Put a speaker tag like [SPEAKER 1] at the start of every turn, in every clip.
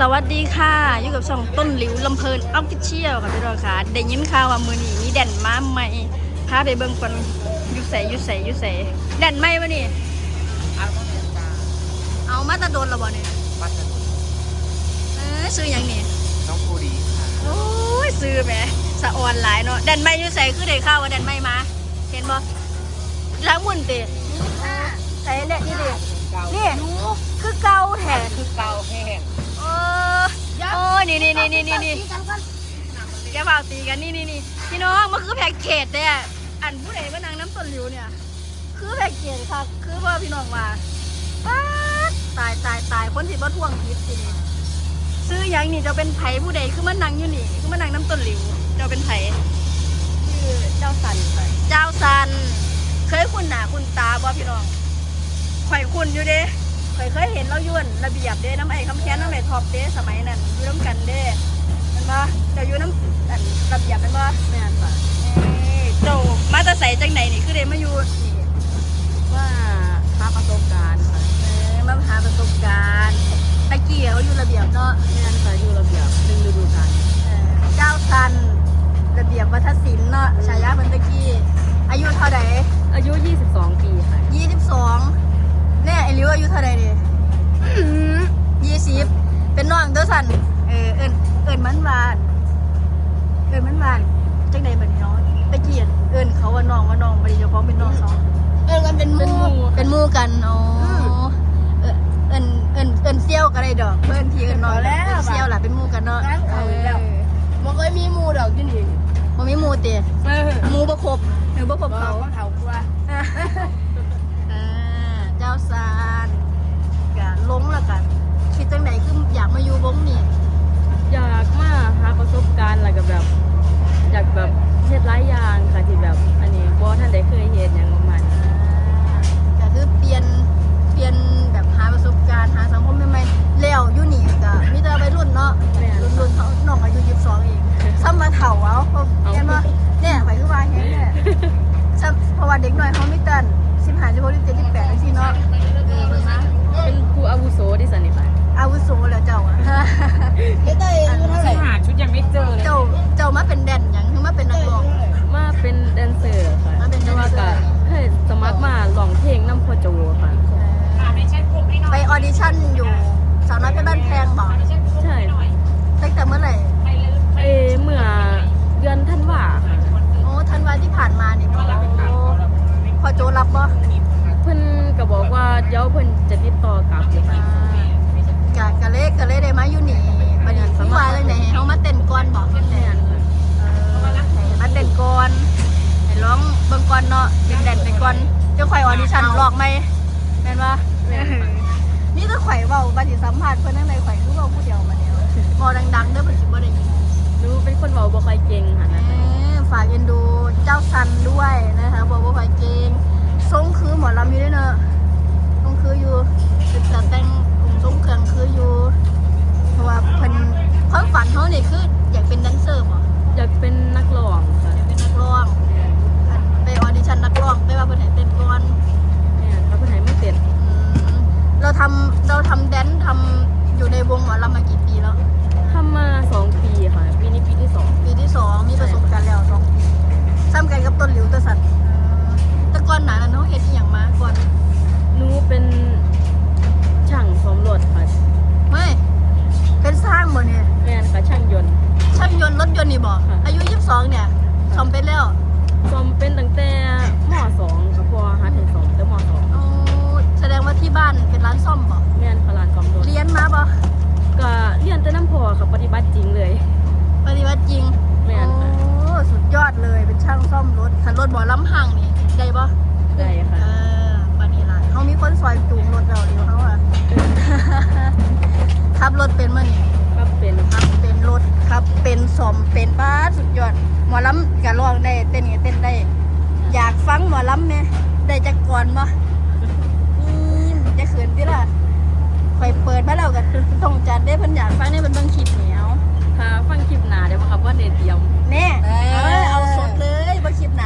[SPEAKER 1] สวัสดีค่ะ อยู่กับช่องต้นหลิวลำเพลินออฟฟิเชียลค่ะพี่รองค่ะได้ยินข่าวว่ามือนี้มีแดนมาใหม่พาไปเบิ่งก่อนอยุใสอยุใสอยุใสแดนใหม่ปะนี่
[SPEAKER 2] เอาก็เป็นตา
[SPEAKER 1] เอามาตะโดนและบ่เนี่ย
[SPEAKER 2] วัดถนน
[SPEAKER 1] เอ้ยซื้อหยังนี่
[SPEAKER 2] น้องภูรีค่ะ
[SPEAKER 1] โอ้ยซื้อแหมสะออนหลายเนาะแดนใหม่อยุใสคือได้ข่าวว่าแดนใหม่มา เห็นบ่ล้างมุ่นติใส่เด็ดนี่ดิ
[SPEAKER 2] เก่า
[SPEAKER 1] นี่คือเก่าแท้
[SPEAKER 2] คือเก่าแห้ง
[SPEAKER 1] โอ้โอ้ นี่นี่นี่นี่นี่นี่แกเปล่าตีกันนี่นี่นี่พี่น้องมันคือแพ็กเกจเนี่ยอันผู้ใดว่านางน้ำต้นหลิวเนี่ย คือแพ็กเกจค่ะ คือว่าพี่น้องว่าป๊าดตายตายตายคนที่บ่ท่วงทิพย์ทีนี้ซื้อหยังนี่จะเป็นไผผู้ใดคือมันนางอยู่นี่ คือมันนางน้ำต้นหลิวจะเป็นไผ
[SPEAKER 2] ชื่อเจ้าสันค่ะ
[SPEAKER 1] เจ้าซันเคยคุณหนาคุณตาบ่พี่น้องข่อยคุณอยู่เด้ ข่อยเคยเห็นเรายวนระเบียบเด้น้ำไอ้คำแค้นน้ำไอ้ท็อปเด้สมัยนั้นอยู่น้ำกันเด้แมันบ่เดี๋ยวอยู่น้ำอันระเบียบแมันบ่
[SPEAKER 2] แม่นค่ะ
[SPEAKER 1] เอ้ยเจ้ามาแตะใส่จังไหนนี่คือเด้มาอยู่นี่
[SPEAKER 2] ว่าหาประสบการณ์ค่ะ
[SPEAKER 1] เอ้ยมาหาประสบการณ์ตะกี้เขาอยู่ระเบียบเนาะ
[SPEAKER 2] แม่นค่ะอยู่ระเบียบหนึ่งฤดูกาล
[SPEAKER 1] เออเจ้าซัน ระเบียบวัฒนศิลป์เนาะฉายาเพิ่นตะกี้อายุเท่าใด
[SPEAKER 2] อายุ 22 ปีค่ะ
[SPEAKER 1] ยี่สิบสองเนี่ยไอ้ลิวอายุเท่าไรดิยี่สิบเป็นน้องเด้อสันเออเอิญเอิญมันหวาน เอิญมันหวานจังใดบัดนี้เนาะตะเกียนเอิญเขาว่าน้องว่าน้องบัดนี้เจ้าของเป็นน้องเขา
[SPEAKER 3] เออมันเป็นหมู
[SPEAKER 1] เป็นหมู่กันอ๋อเอิ้นเอิญเอิญเอิญเซี่ยวก็ได้ดอกเอิญพี่เอิญน้องเอิ้นเซี่ยวล่ะเป็นหมู่กันเนาะเออ
[SPEAKER 3] มันเคยมีหมูดอกอยืนอยู่
[SPEAKER 1] บ่มีหมู่ติ
[SPEAKER 3] เออ
[SPEAKER 1] หมู่บ่ครบหรือบ่ครบ
[SPEAKER 3] เขา
[SPEAKER 1] เขา
[SPEAKER 3] ก็เถากว่า
[SPEAKER 1] อ่าเจ้าซานกะลงแล้วกันคิดจังไหนคืออยากมาอยู่วงนี่
[SPEAKER 2] อยากมาห ดี๋ย
[SPEAKER 1] วค่อยออ
[SPEAKER 2] ดิ
[SPEAKER 1] ชั่นห
[SPEAKER 2] ลอ
[SPEAKER 1] กไหม
[SPEAKER 2] แม่น
[SPEAKER 1] บ่แม่น
[SPEAKER 2] ค่ะ
[SPEAKER 1] นี่คือข่อยเว้าบัดสิสัมภาษณ์เพิ่นจังไดข่อยคือเว้าผู้เดียวมาเนี่ยพอดังๆเด้อเพิ่นสิบ่ได้ยิน
[SPEAKER 2] หนูเป็นคนเว้าบ่ค่อยเก่งค่ะนะ
[SPEAKER 1] เอ้ยฝากเอ็นดูเจ้าซันด้วยนะคะบอกว่าไฟเกงทรงคือหมอลำอยู่ด้วยเนอะทรงคืออยู่จุดแต่แต่งผมทรงเครื่องคืออยู่เพราะว่าเพิ่นความฝันเขาเนี่ยคืออยากเป็นแดนเซอร์บ่
[SPEAKER 2] อยากเป็นนัก
[SPEAKER 1] เป็นช่างซ่อม
[SPEAKER 2] รถคั
[SPEAKER 1] นรถบ่อล้ำ
[SPEAKER 2] ห่าง
[SPEAKER 1] นี่ได้ปะ
[SPEAKER 2] ได้ค่ะเอ
[SPEAKER 1] อบานีล่ะเขามีคนซอยจูงรถเราเดียเขาอะขับรถเป็นเมื่อนี่
[SPEAKER 2] ขับเป็น
[SPEAKER 1] ขับเป็นรถขับเป็นซ่อมเป็นป้าสุดยอดหมอล้ำกะร้องได้เต้นก็เต้นได้ อยากฟังหมอล้ำไหมได้จะก่อนปะนี่จะเขินดิล่ะคอยเปิ
[SPEAKER 3] ดมาแล้ากัน
[SPEAKER 1] ต้องจัดได้พัน
[SPEAKER 2] อยากฟังได้เป็น
[SPEAKER 1] บางคลิเนี่
[SPEAKER 2] ย ถ้ฟังค
[SPEAKER 1] ลิปหนาเดี๋ย
[SPEAKER 2] วมค
[SPEAKER 1] รับ
[SPEAKER 2] ว่าเด
[SPEAKER 1] ทเตรียวเน่
[SPEAKER 3] เอ
[SPEAKER 1] อ
[SPEAKER 3] เอา
[SPEAKER 1] สดเลยมาคลิปหนา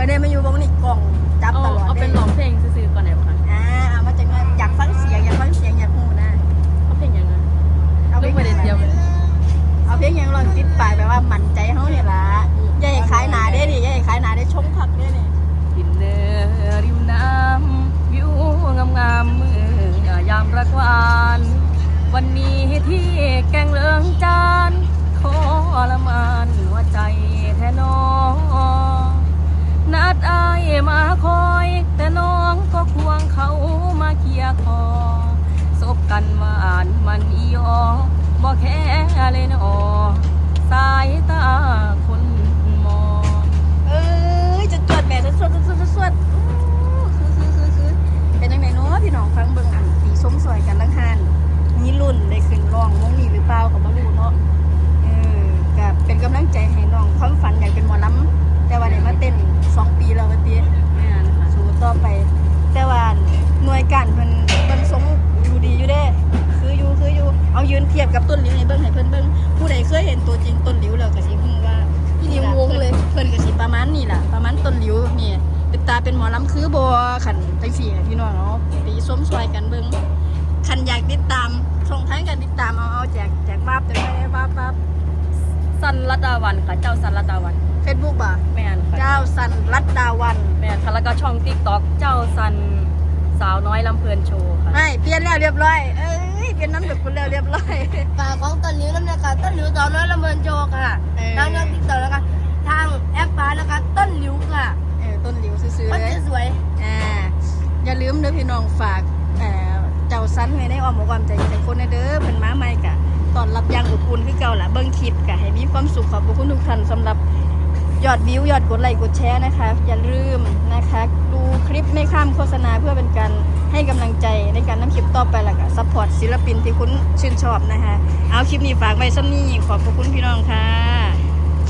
[SPEAKER 1] บ่มีเขินเนี่ยมาอยู่บ่มีกล่องจับ
[SPEAKER 2] เอา
[SPEAKER 1] ตลอด
[SPEAKER 2] เอาเป็น
[SPEAKER 1] ลย
[SPEAKER 2] ร้องเพลงซื่อๆก่อนได้บ่คะ
[SPEAKER 1] อ่าเอามาจากนั้นอยากฟังเสียงอยากฟังเสียงอยากหูนะ
[SPEAKER 2] เอาเพลงหยังไง
[SPEAKER 1] เอา
[SPEAKER 2] ลู
[SPEAKER 1] เพล
[SPEAKER 2] ก
[SPEAKER 1] ง
[SPEAKER 2] บ่ได้เตรียมไว้
[SPEAKER 1] เอาเพลงหยังลองติดปากแบบว่ามั่นใจเฮาเนี่ยล่ะอย่าให้ขายหนาเด้ดิอย่าให้ขายหนาได้ชงผักเด้นี่
[SPEAKER 2] ดินเนอร์ริมน้ำวิวงามๆเมื่อยามรักหวาน วันนี้ที่แกงเหลือง แค่เลยนอส ตั
[SPEAKER 1] วจริงต้นหลิวแล้วก็สิฮู้ว่า
[SPEAKER 3] อีหลีวงเลย
[SPEAKER 1] เพิ่นก็สิประมาณนี้ล่ะ ประมาณต้นหลิวนี่เป็นตาเป็นหมอลำคือบ่คันไปสี่น่ะพี่น้องเนาะตีส้มซอยกันเบิ่งคันอยากติดตามช่องทางการติดตามเอาเอาแจกแจกวาบจังได๋วาบวาบ
[SPEAKER 2] สันรัตดาวันค่ะ เจ้าสันรัตดาวัน
[SPEAKER 1] Facebook บ่
[SPEAKER 2] แม่นค่ะ
[SPEAKER 1] เจ้าสันรัตดาวัน
[SPEAKER 2] แม่นค่ะแล้วก็ช่องติ๊กต็อกเจ้าสันสาวน้อยลำเพลินโชว์ค่ะ
[SPEAKER 1] ไม่เปลี่ยนแล้วเรียบร้อย เอ้ยเปลี่ยนน้ำดึกคุณแล้วเรียบร้อย
[SPEAKER 3] ฝากของต้นหลิวน้ำนะคะต้นหลิวสาวน้อยลำเพลินโจค่ะ
[SPEAKER 1] เออ
[SPEAKER 3] ทางทางติ๊กต็อกนะคะทางแอปฟ้านะคะต้นหลิวค่ะ
[SPEAKER 1] เออต้นหลิวซื้อๆ
[SPEAKER 3] มัน
[SPEAKER 1] เลย
[SPEAKER 3] จะสวย
[SPEAKER 1] อ่าอย่าลืมเด้อพี่น้องฝากเอ่อเจ้าสันไว้ในอ้อมอกความใจใจคนนะเด้อเพิ่นมาใหม่กะตอนรับอย่างอบอุ่นคือเก่าล่ะเบิ่งคลิปกะให้มีความสุขขอบคุณทุกท่านสำหรับยอดวิวยอดกดไลค์กดแชร์นะคะ อย่าลืมนะคะ ดูคลิปไม่ข้ามโฆษณาเพื่อเป็นการ ให้กำลังใจในการนำคลิปต่อไปแล้วก็ซัพพอร์ตศิลปินที่คุณชื่นชอบนะคะเอาคลิปนี้ฝากไว้ซ้ำนี่ขอบคุณพี่น้องค่ะ